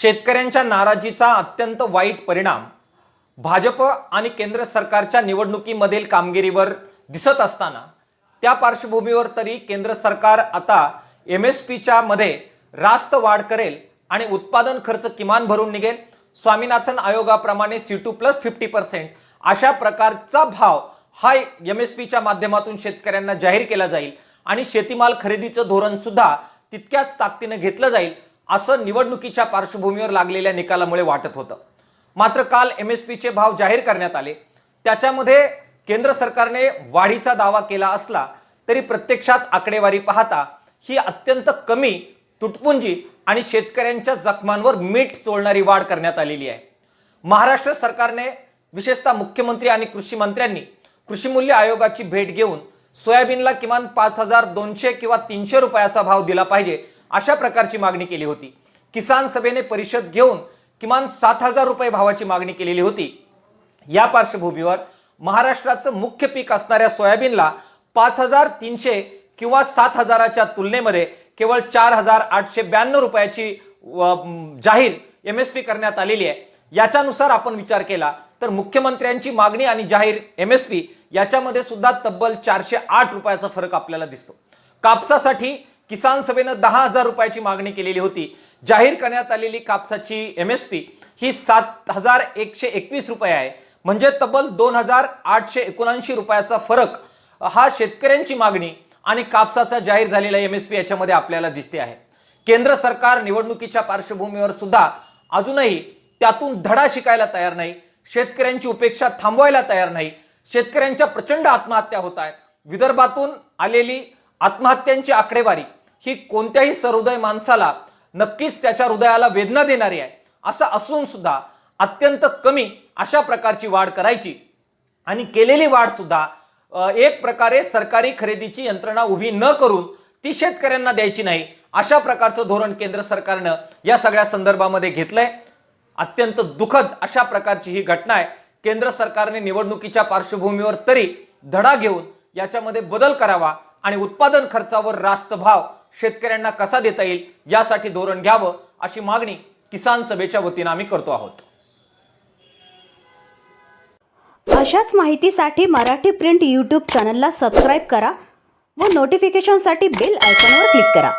शेतकऱ्यांच्या नाराजीचा अत्यंत वाईट परिणाम. भाजप आणि केंद्र सरकारच्या निवडणुकीमधील कामगिरीवर दिसत असताना त्या पार्श्वभूमीवर तरी केंद्र सरकार आता एम एस पीच्या मध्ये रास्त वाढ करेल आणि उत्पादन खर्च किमान भरून निघेल. Swaminathan आयोगाप्रमाणे C two plus fifty percent अशा प्रकारचा भाव हा एम एस पीच्या माध्यमातून शेतकऱ्यांना जाहीर केला जाईल. आणि शेतीमाल खरेदीचं धोरण सुद्धा तितक्याच ताकदीनं घेतलं जाईल. असं निवडणुकीच्या पार्श्वभूमीवर लागलेल्या निकालामुळे वाटत होतं. मात्र काल एम एस पीचे भाव जाहीर करण्यात आले. त्याच्यामध्ये केंद्र सरकारने वाढीचा दावा केला असला तरी प्रत्यक्षात आकडेवारी पाहता ही अत्यंत कमी तुटपुंजी आणि शेतकऱ्यांच्या जखमांवर मीठ चोळणारी वाढ करण्यात आलेली आहे. महाराष्ट्र सरकारने विशेषतः मुख्यमंत्री आणि कृषी मंत्र्यांनी कृषी मूल्य आयोगाची भेट घेऊन सोयाबीनला किमान पाच हजार दोनशे किंवा तीनशे रुपयाचा भाव दिला पाहिजे अशा प्रकारची मागणी केली होती. किसान सभेने परिषद घेऊन किमान सात हजार रुपये भावाची मागणी केलेली होती. या पार्श्वभूमीवर महाराष्ट्राचं मुख्य पीक असणाऱ्या सोयाबीनला पाच हजार तीनशे किंवा सात हजाराच्या तुलनेमध्ये केवळ चार हजार आठशे ब्याण्णव रुपयाची जाहीर एम एस पी करण्यात आलेली आहे. याच्यानुसार आपण विचार केला तर मुख्यमंत्र्यांची मागणी आणि जाहीर एम एस पी याच्यामध्ये सुद्धा तब्बल चारशे आठ रुपयाचा फरक आपल्याला दिसतो. कापसासाठी किसान सभेनं दहा हजार रुपयाची मागणी केलेली होती. जाहीर करण्यात आलेली कापसाची एम एस पी ही सात हजार एकशे एकवीस रुपये आहे. म्हणजे तब्बल दोन हजार आठशे एकोणऐंशी रुपयाचा फरक हा शेतकऱ्यांची मागणी आणि कापसाचा जाहीर झालेला एम एस पी याच्यामध्ये आपल्याला दिसते आहे. केंद्र सरकार निवडणुकीच्या पार्श्वभूमीवर सुद्धा अजूनही त्यातून धडा शिकायला तयार नाही. शेतकऱ्यांची उपेक्षा थांबवायला तयार नाही. शेतकऱ्यांच्या प्रचंड आत्महत्या होत आहेत. विदर्भातून आलेली आत्महत्यांची आकडेवारी ही कोणत्याही सहृदय माणसाला नक्कीच त्याच्या हृदयाला वेदना देणारी आहे. असं असून सुद्धा अत्यंत कमी अशा प्रकारची वाढ करायची. आणि केलेली वाढ सुद्धा एक प्रकारे सरकारी खरेदीची यंत्रणा उभी न करून ती शेतकऱ्यांना द्यायची नाही अशा प्रकारचं धोरण केंद्र सरकारनं या सगळ्या संदर्भामध्ये घेतलंय. अत्यंत दुःखद अशा प्रकारची ही घटना आहे. केंद्र सरकारने निवडणुकीच्या पार्श्वभूमीवर तरी धडा घेऊन याच्यामध्ये बदल करावा आणि उत्पादन खर्चावर रास्त भाव शेतकऱ्यांना कसा देता येईल यासाठी धोरण घ्यावं अशी मागणी किसान सभेच्या वतीनं आम्ही करतो आहोत. अशाच माहितीसाठी मराठी प्रिंट यूट्यूब चॅनलला सबस्क्राईब करा व नोटिफिकेशनसाठी बेल आयकॉनवर क्लिक करा.